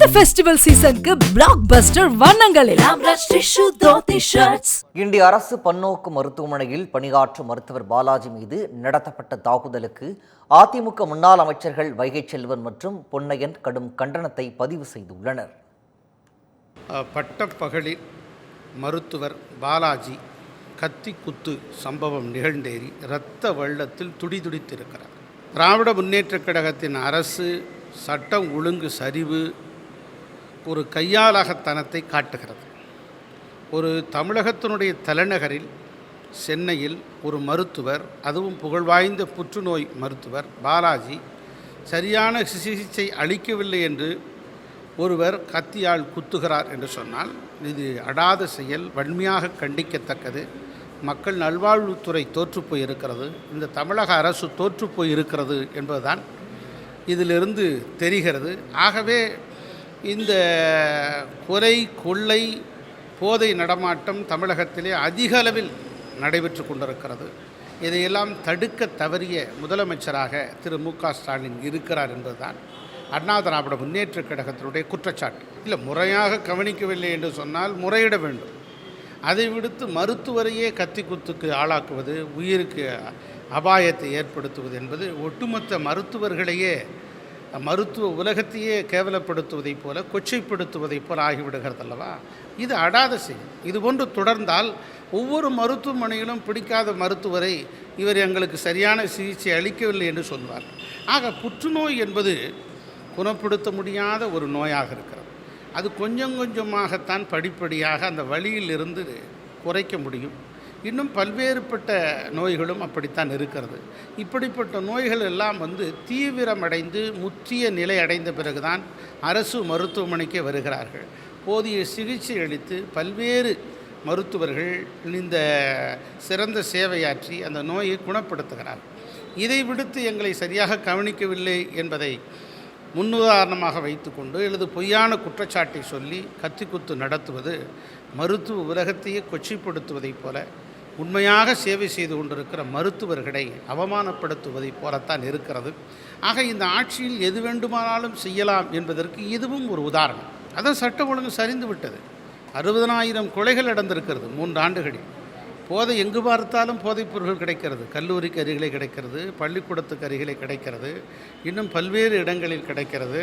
இந்த ஃபெஸ்டிவல் சீசனுக்கு பிளாக் பஸ்டர் வண்ணங்களில் இந்திய அரசு பன்னோக்கு மருத்துவமனையில் பணியாற்றும் மருத்துவர் பாலாஜி மீது நடத்தப்பட்ட தாக்குதலுக்கு அதிமுக முன்னாள் அமைச்சர்கள் வைகை செல்வன் மற்றும் பொன்னையன் கடும் கண்டனத்தை பதிவு செய்துள்ளனர். பட்டப்பகலில் மருத்துவர் பாலாஜி கத்தி குத்து சம்பவம் நிகழ்ந்தேறி இரத்த வெள்ளத்தில் துடிதுடித்திருக்கிறார். திராவிட முன்னேற்றக் கழகத்தின் அரசு சட்டம் ஒழுங்கு சரிவு ஒரு கையாளகத்தனத்தை காட்டுகிறது. ஒரு தமிழகத்தினுடைய தலைநகரில் சென்னையில் ஒரு மருத்துவர் அதுவும் புகழ்வாய்ந்த புற்றுநோய் மருத்துவர் பாலாஜி சரியான சிகிச்சை அளிக்கவில்லை என்று ஒருவர் கத்தியால் குத்துகிறார் என்று சொன்னால் இது அடாத செயல் வன்மையாக கண்டிக்கத்தக்கது. மக்கள் நல்வாழ்வுத்துறை தோற்றுப்போய் இருக்கிறது இந்த தமிழக அரசு தோற்றுப்போய் இருக்கிறது என்பதுதான் இதிலிருந்து தெரிகிறது. ஆகவே இந்த கொலை கொள்ளை போதை நடமாட்டம் தமிழகத்திலே அதிக அளவில் நடைபெற்று கொண்டிருக்கிறது. இதையெல்லாம் தடுக்க தவறிய முதலமைச்சராக திரு. மு. க. ஸ்டாலின் இருக்கிறார் என்பதுதான் அண்ணா திராவிட முன்னேற்ற கழகத்தினுடைய குற்றச்சாட்டு. இல்லை முறையாக கவனிக்கவில்லை என்று சொன்னால் முறையிட வேண்டும். அதை விடுத்து மருத்துவரையே கத்தி குத்துக்கு ஆளாக்குவது உயிருக்கு அபாயத்தை ஏற்படுத்துவது என்பது ஒட்டுமொத்த மருத்துவர்களையே மருத்துவ உலகத்தையே கேவலப்படுத்துவதைப் போல கொச்சைப்படுத்துவதைப் போல ஆகிவிடுகிறது அல்லவா இது அடாத செய்தி இது போன்று தொடர்ந்தால் ஒவ்வொரு மருத்துவமனையிலும் பிடிக்காத மருத்துவரை இவர் எங்களுக்கு சரியான சிகிச்சை அளிக்கவில்லை என்று சொல்வார். ஆக புற்றுநோய் என்பது குணப்படுத்த முடியாத ஒரு நோயாக இருக்கிறது. அது கொஞ்சம் கொஞ்சமாகத்தான் படிப்படியாக அந்த வழியிலிருந்து குறைக்க முடியும். இன்னும் பல்வேறுபட்ட நோய்களும் அப்படித்தான் இருக்கிறது. இப்படிப்பட்ட நோய்கள் எல்லாம் வந்து தீவிரமடைந்து முற்றிய நிலை அடைந்த பிறகுதான் அரசு மருத்துவமனைக்கு வருகிறார்கள். போதிய சிகிச்சை அளித்து பல்வேறு மருத்துவர்கள் இந்த சிறந்த சேவையாற்றி அந்த நோயை குணப்படுத்துகிறார் இதை விடுத்து எங்களை சரியாக கவனிக்கவில்லை என்பதை முன்னுதாரணமாக வைத்துக்கொண்டு அல்லது பொய்யான குற்றச்சாட்டை சொல்லி கத்திக்குத்து நடத்துவது மருத்துவ உலகத்தையே கொச்சிப்படுத்துவதைப் போல உண்மையாக சேவை செய்து கொண்டிருக்கிற மருத்துவர்களை அவமானப்படுத்துவதைப் போலத்தான் இருக்கிறது. ஆக இந்த ஆட்சியில் எது வேண்டுமானாலும் செய்யலாம் என்பதற்கு இதுவும் ஒரு உதாரணம். அதான் சட்டம் ஒழுங்கு சரிந்து விட்டது. அறுபதனாயிரம் கொலைகள் நடந்திருக்கிறது மூன்று ஆண்டுகளில். போதை எங்கு பார்த்தாலும் போதைப்பொருட்கள் கிடைக்கிறது. கல்லூரிக்கு அருகிலே கிடைக்கிறது பள்ளிக்கூடத்துக்கு அருகிலே கிடைக்கிறது இன்னும் பல்வேறு இடங்களில் கிடைக்கிறது.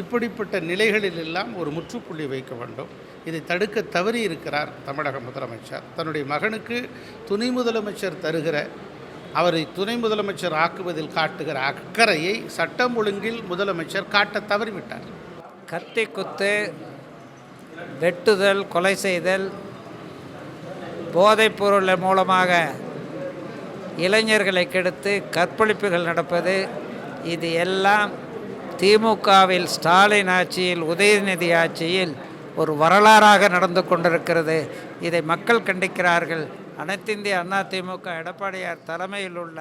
இப்படிப்பட்ட நிலைகளில் எல்லாம் ஒரு முற்றுப்புள்ளி வைக்க வேண்டும். இதை தடுக்க தவறி இருக்கிறார் தமிழக முதலமைச்சர். தன்னுடைய மகனுக்கு துணை முதலமைச்சர் தருகிற அவரை துணை முதலமைச்சர் ஆக்குவதில் காட்டுகிற அக்கறையை சட்டம் ஒழுங்கில் முதலமைச்சர் காட்ட தவறிவிட்டார். கத்தி குத்து வெட்டுதல் கொலை செய்தல் போதைப்பொருள் மூலமாக இளைஞர்களை கெடுத்து கற்பழிப்புகள் நடப்பது இது எல்லாம் திமுகவில் ஸ்டாலின் ஆட்சியில் உதயநிதி ஆட்சியில் ஒரு வரலாறாக நடந்து கொண்டிருக்கிறது. இதை மக்கள் கண்டிக்கிறார்கள். அனைத்திந்திய அண்ணா திமுக எடப்பாடியார் தலைமையில் உள்ள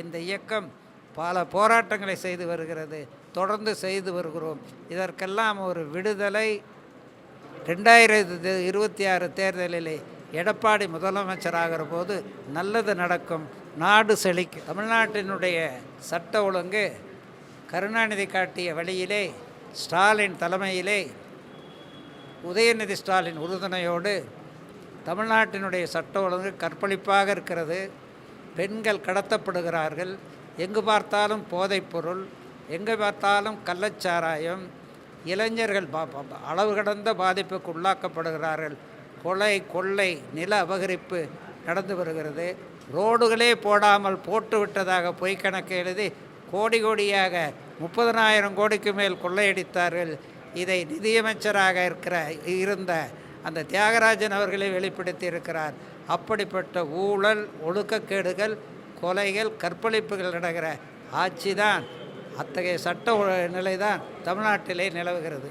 இந்த இயக்கம் பல போராட்டங்களை செய்து வருகிறது. தொடர்ந்து செய்து வருகிறோம். இதற்கெல்லாம் ஒரு விடுதலை. ரெண்டாயிரத்து இருபத்தி ஆறு தேர்தலிலே எடப்பாடி முதலமைச்சராகிற போது நல்லது நடக்கும். நாடு செழிக்கும் தமிழ்நாட்டினுடைய சட்ட ஒழுங்கு கருணாநிதி காட்டிய வழியிலே ஸ்டாலின் தலைமையிலே உதயநிதி ஸ்டாலின் உறுதுணையோடு தமிழ்நாட்டினுடைய சட்ட ஒழுங்கு கற்பழிப்பாக இருக்கிறது. பெண்கள் கடத்தப்படுகிறார்கள். எங்கு பார்த்தாலும் போதைப்பொருள் எங்கே பார்த்தாலும் கள்ளச்சாராயம். இளைஞர்கள் அளவு கடந்த பாதிப்புக்கு உள்ளாக்கப்படுகிறார்கள். கொலை கொள்ளை நில அபகரிப்பு நடந்து வருகிறது. ரோடுகளே போடாமல் போட்டு விட்டதாக பொய்க்கணக்கு எழுதி கோடி கோடியாக முப்பதனாயிரம் கோடிக்கு மேல் கொள்ளையடித்தார்கள். இதை நிதியமைச்சராக இருக்கிற இருந்த அந்த தியாகராஜன் அவர்களே வெளிப்படுத்தி இருக்கிறார் அப்படிப்பட்ட ஊழல் ஒழுக்கக்கேடுகள் கொலைகள் கற்பழிப்புகள் நடக்கிற ஆட்சிதான் அத்தகைய சட்ட நிலை தான் தமிழ்நாட்டிலே நிலவுகிறது.